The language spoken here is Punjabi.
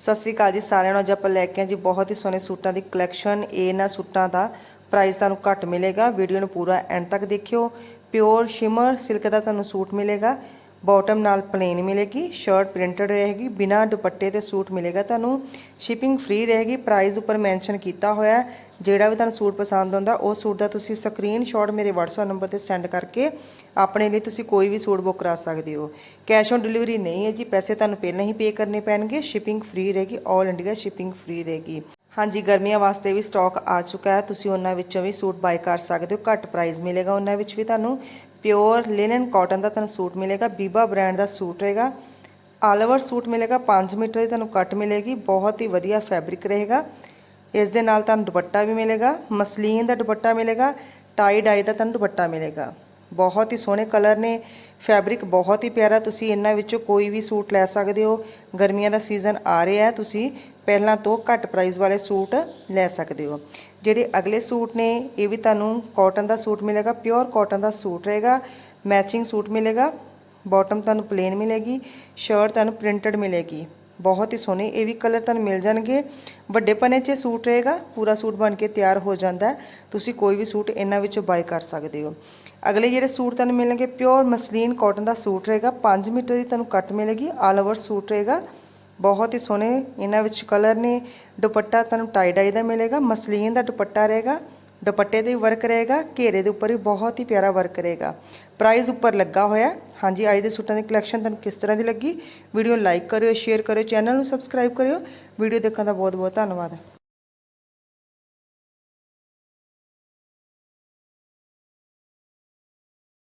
ਸਤਿ ਸ੍ਰੀ ਅਕਾਲ ਜੀ ਸਾਰਿਆਂ ਨੂੰ। ਅੱਜ ਆਪਾਂ ਲੈ ਕੇ ਆਏ ਜੀ ਬਹੁਤ ਹੀ ਸੋਹਣੇ ਸੂਟਾਂ ਦੀ ਕਲੈਕਸ਼ਨ ਇਹਨਾਂ ਸੂਟਾਂ ਦਾ ਪ੍ਰਾਈਸ ਤੁਹਾਨੂੰ ਘੱਟ ਮਿਲੇਗਾ। ਵੀਡੀਓ ਨੂੰ ਪੂਰਾ ਐਂਡ ਤੱਕ ਦੇਖਿਓ। ਪਿਓਰ ਸ਼ਿਮਰ ਸਿਲਕ ਦਾ ਤੁਹਾਨੂੰ ਸੂਟ ਮਿਲੇਗਾ। ਬਾਟਮ ਨਾਲ ਪਲੇਨ ਮਿਲੇਗੀ ਸ਼ਰਟ ਪ੍ਰਿੰਟਡ ਰਹੇਗੀ, ਬਿਨਾ ਦੁਪੱਟੇ ਤੇ ਸੂਟ ਮਿਲੇਗਾ ਤੁਹਾਨੂੰ। ਸ਼ਿਪਿੰਗ ਫ੍ਰੀ ਰਹੇਗੀ ਪ੍ਰਾਈਸ ਉੱਪਰ ਮੈਂਸ਼ਨ ਕੀਤਾ ਹੋਇਆ ਜਿਹੜਾ ਵੀ ਤੁਹਾਨੂੰ ਸੂਟ ਪਸੰਦ ਆਉਂਦਾ, ਉਹ ਸੂਟ ਦਾ ਤੁਸੀਂ ਸਕਰੀਨਸ਼ਾਟ ਮੇਰੇ WhatsApp ਨੰਬਰ ਤੇ ਸੈਂਡ ਕਰਕੇ ਆਪਣੇ ਲਈ ਤੁਸੀਂ ਕੋਈ ਵੀ ਸੂਟ ਬੁੱਕ ਕਰਾ ਸਕਦੇ ਹੋ। ਕੈਸ਼ ਔਨ ਡਿਲੀਵਰੀ ਨਹੀਂ ਹੈ ਜੀ, ਪੈਸੇ ਤੁਹਾਨੂੰ ਪਹਿਲਾਂ ਹੀ ਪੇ ਕਰਨੇ ਪੈਣਗੇ। ਸ਼ਿਪਿੰਗ ਫ੍ਰੀ ਰਹੇਗੀ 올 ਇੰਡੀਆ ਸ਼ਿਪਿੰਗ ਫ੍ਰੀ ਰਹੇਗੀ। ਹਾਂਜੀ, ਗਰਮੀਆਂ ਵਾਸਤੇ ਵੀ ਸਟਾਕ ਆ ਚੁੱਕਾ ਹੈ। ਤੁਸੀਂ ਉਹਨਾਂ ਵਿੱਚੋਂ ਵੀ ਸੂਟ ਬਾਈ ਕਰ ਸਕਦੇ ਹੋ। ਘੱਟ ਪ੍ਰਾਈਸ ਮਿਲੇਗਾ ਉਹਨਾਂ ਵਿੱਚ ਵੀ ਤੁਹਾਨੂੰ। ਪਿਓਰ ਲਿਨਨ ਕਾਟਨ ਦਾ ਤੁਹਾਨੂੰ ਸੂਟ ਮਿਲੇਗਾ, ਬੀਬਾ ਬ੍ਰਾਂਡ ਦਾ ਸੂਟ ਰਹੇਗਾ। ਆਲ ਓਵਰ ਸੂਟ ਮਿਲੇਗਾ 5 ਮੀਟਰ ਦੀ ਤੁਹਾਨੂੰ ਕੱਟ ਮਿਲੇਗੀ, ਬਹੁਤ ਹੀ ਵਧੀਆ ਫੈਬਰਿਕ ਰਹੇਗਾ। ਇਸ ਦੇ ਨਾਲ ਤੁਹਾਨੂੰ ਦੁਪੱਟਾ ਵੀ ਮਿਲੇਗਾ, ਮਸਲੀਨ ਦਾ ਦੁਪੱਟਾ ਮਿਲੇਗਾ ਟਾਈ ਡਾਈ ਦਾ ਤੁਹਾਨੂੰ ਦੁਪੱਟਾ ਮਿਲੇਗਾ। ਬਹੁਤ ਹੀ ਸੋਹਣੇ ਕਲਰ ਨੇ। ਫੈਬਰਿਕ ਬਹੁਤ ਹੀ ਪਿਆਰਾ। ਤੁਸੀਂ ਇਹਨਾਂ ਵਿੱਚੋਂ ਕੋਈ ਵੀ ਸੂਟ ਲੈ ਸਕਦੇ ਹੋ। ਗਰਮੀਆਂ ਦਾ ਸੀਜ਼ਨ ਆ ਰਿਹਾ ਹੈ। ਤੁਸੀਂ ਪਹਿਲਾਂ ਤੋਂ ਘੱਟ ਪ੍ਰਾਈਸ ਵਾਲੇ ਸੂਟ ਲੈ ਸਕਦੇ ਹੋ। ਜਿਹੜੇ ਅਗਲੇ ਸੂਟ ਨੇ, ਇਹ ਵੀ ਤੁਹਾਨੂੰ ਕਾਟਨ ਦਾ ਸੂਟ ਮਿਲੇਗਾ। ਪਿਓਰ ਕਾਟਨ ਦਾ ਸੂਟ ਰਹੇਗਾ। ਮੈਚਿੰਗ ਸੂਟ ਮਿਲੇਗਾ। ਬਾਟਮ ਤੁਹਾਨੂੰ ਪਲੇਨ ਮਿਲੇਗੀ। ਸ਼ਰਟ ਤੁਹਾਨੂੰ ਪ੍ਰਿੰਟਡ ਮਿਲੇਗੀ। ਬਹੁਤ ਹੀ ਸੋਹਣੇ, ਇਹ ਵੀ ਕਲਰ ਤੁਹਾਨੂੰ ਮਿਲ ਜਾਣਗੇ। ਵੱਡੇ ਪਨੇ 'ਚ ਸੂਟ ਰਹੇਗਾ, ਪੂਰਾ ਸੂਟ ਬਣ ਕੇ ਤਿਆਰ ਹੋ ਜਾਂਦਾ ਤੁਸੀਂ ਕੋਈ ਵੀ ਸੂਟ ਇਹਨਾਂ ਵਿੱਚੋਂ ਬਾਈ ਕਰ ਸਕਦੇ ਹੋ। ਅਗਲੇ ਜਿਹੜੇ ਸੂਟ ਤੁਹਾਨੂੰ ਮਿਲਣਗੇ ਪਿਓਰ ਮਸਲੀਨ ਕਾਟਨ ਦਾ ਸੂਟ ਰਹੇਗਾ। 5 ਮੀਟਰ ਦੀ ਤੁਹਾਨੂੰ ਕੱਟ ਮਿਲੇਗੀ ਆਲ ਓਵਰ ਸੂਟ ਰਹੇਗਾ। ਬਹੁਤ ਹੀ ਸੋਹਣੇ, ਇਹਨਾਂ ਵਿੱਚ ਕਲਰ ਨੇ, ਦੁਪੱਟਾ ਤੁਹਾਨੂੰ ਟਾਈ ਡਾਈ ਦਾ ਮਿਲੇਗਾ, ਮਸਲੀਨ ਦਾ ਦੁਪੱਟਾ ਰਹੇਗਾ। ਦੁਪੱਟੇ ਤੇ ਵੀ ਵਰਕ ਰਹੇਗਾ, ਘੇਰੇ ਦੇ ਉੱਪਰ ਵੀ ਬਹੁਤ ਹੀ ਪਿਆਰਾ ਵਰਕ ਰਹੇਗਾ। ਪ੍ਰਾਈਸ ਉੱਪਰ ਲੱਗਾ ਹੋਇਆ ਹਾਂਜੀ, ਅੱਜ ਦੇ ਸੂਟਾਂ ਦੀ ਕਲੈਕਸ਼ਨ ਤੁਹਾਨੂੰ ਕਿਸ ਤਰ੍ਹਾਂ ਦੀ ਲੱਗੀ? ਵੀਡੀਓ ਲਾਈਕ ਕਰਿਓ ਸ਼ੇਅਰ ਕਰਿਓ ਚੈਨਲ ਨੂੰ ਸਬਸਕ੍ਰਾਈਬ ਕਰਿਓ। ਵੀਡੀਓ ਦੇਖਣ ਦਾ ਬਹੁਤ ਬਹੁਤ ਧੰਨਵਾਦ।